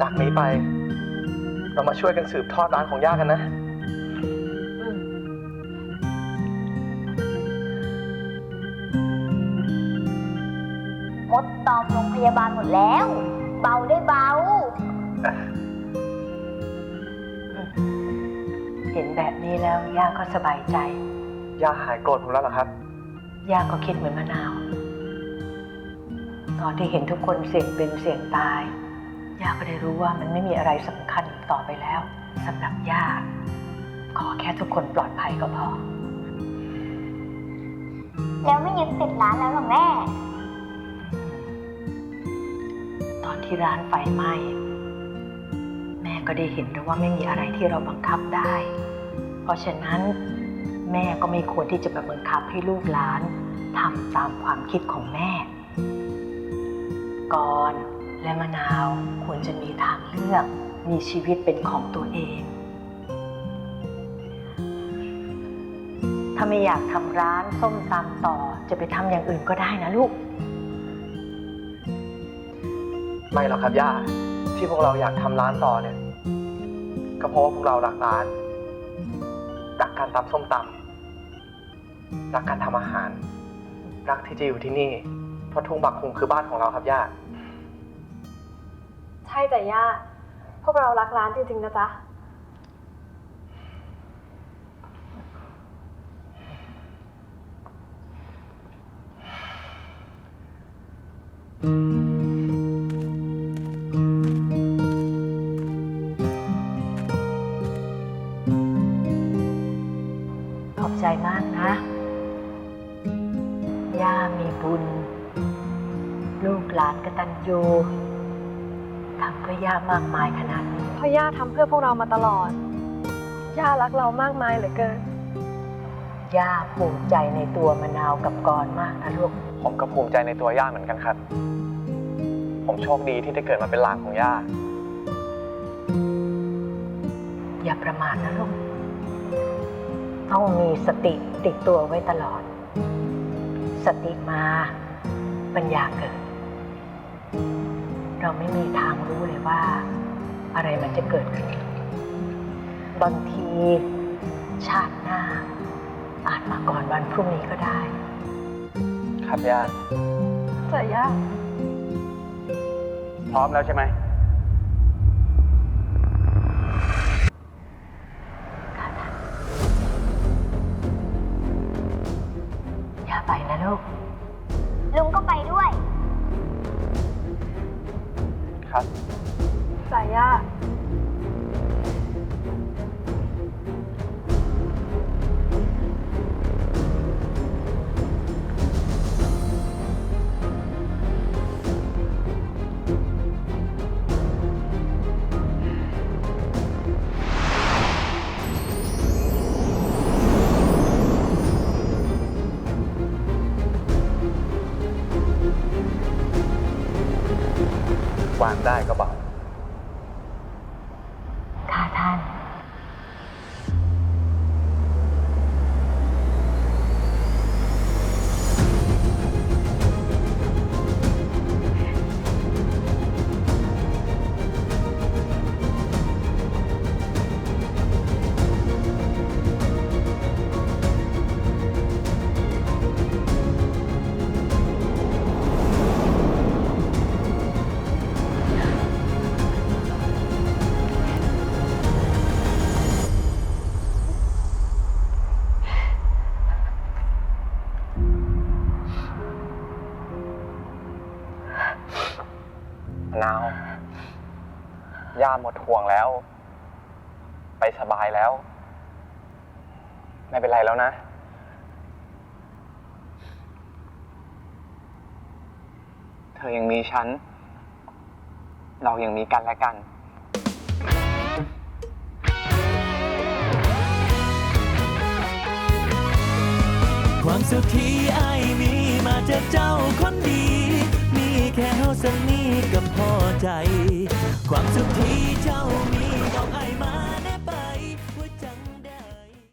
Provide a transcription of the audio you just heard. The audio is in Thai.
จากนี้ไป เรามาช่วยกันสืบทอดร้านของย่ากันนะ มดตอมโรงพยาบาลหมดแล้ว เบาได้เบา เห็นแบบนี้แล้วย่าก็สบายใจ ย่าหายโกรธผมแล้วเหรอครับ ย่าก็คิดเหมือนมะนาว ตอนที่เห็นทุกคนเสี่ยงเป็นเสี่ยงตาย ย่าก็ได้รู้ว่ามันไม่มีอะไรสำคัญอีกต่อไปแล้วสำหรับย่า ขอแค่ทุกคนปลอดภัยก็พอ แล้วไม่ยึดติดร้านแล้วเหรอแม่ ตอนที่ร้านไฟไหม้แม่ก็ได้เห็นแล้วว่าไม่มีอะไรที่เราบังคับได้ เพราะฉะนั้นแม่ก็ไม่ควรที่จะไปบังคับให้ลูกหลานทำตามความคิดของแม่ ก่อน และมะนาวควรจะมีทางเลือก มีชีวิตเป็นของตัวเอง ถ้าไม่อยากทำร้านส้มตำต่อจะไปทำอย่างอื่นก็ได้นะลูก ไม่หรอกครับย่าที่พวกเราอยากทำร้านต่อเนี่ย ก็เพราะว่าพวกเรารักร้านรักการตำส้มตำรักการทำอาหาร รักที่จะอยู่ที่นี่เพราะทุ่งบักคุงคือบ้านของเราครับย่า ใช่แต่ย่า พวกเรารักร้านจริงๆนะจ๊ะ ขอบใจมากนะ ย่ามีบุญ ลูกหลานกตัญญู ทำเพื่อย่ามากมายขนาดนี้เพราะย่าทำเพื่อพวกเรามาตลอด ย่ารักเรามากมายเหลือเกิน ย่าภูมิใจในตัวมะนาวกับกรมากนะลูก ผมก็ภูมิใจในตัวย่าเหมือนกันครับ ผมโชคดีที่ได้เกิดมาเป็นหลานของย่า อย่าประมาทนะลูก ต้องมีสติติดตัวไว้ตลอด สติมา ปัญญาเกิด เราไม่มีทางรู้เลยว่า อะไรมันจะเกิดขึ้น บางที ชาติหน้า อาจมาก่อนวันพรุ่งนี้ก็ได้ ครับย่าแต่ย่าพร้อมแล้วใช่ไหมอย่าไปนะลูก ลุงก็ไปด้วย ครับสายยา ได้ก็เบาค่ นาว ย่าหมดห่วงแล้ว ไปสบายแล้ว ไม่เป็นไรแล้วนะ เธอยังมีฉัน เรายังมีกันและกันความสุขที่ไอ้ายมีมาจากเจ้าคนดี สันนี้กับพอใจ ความสุขที่เจ้ามี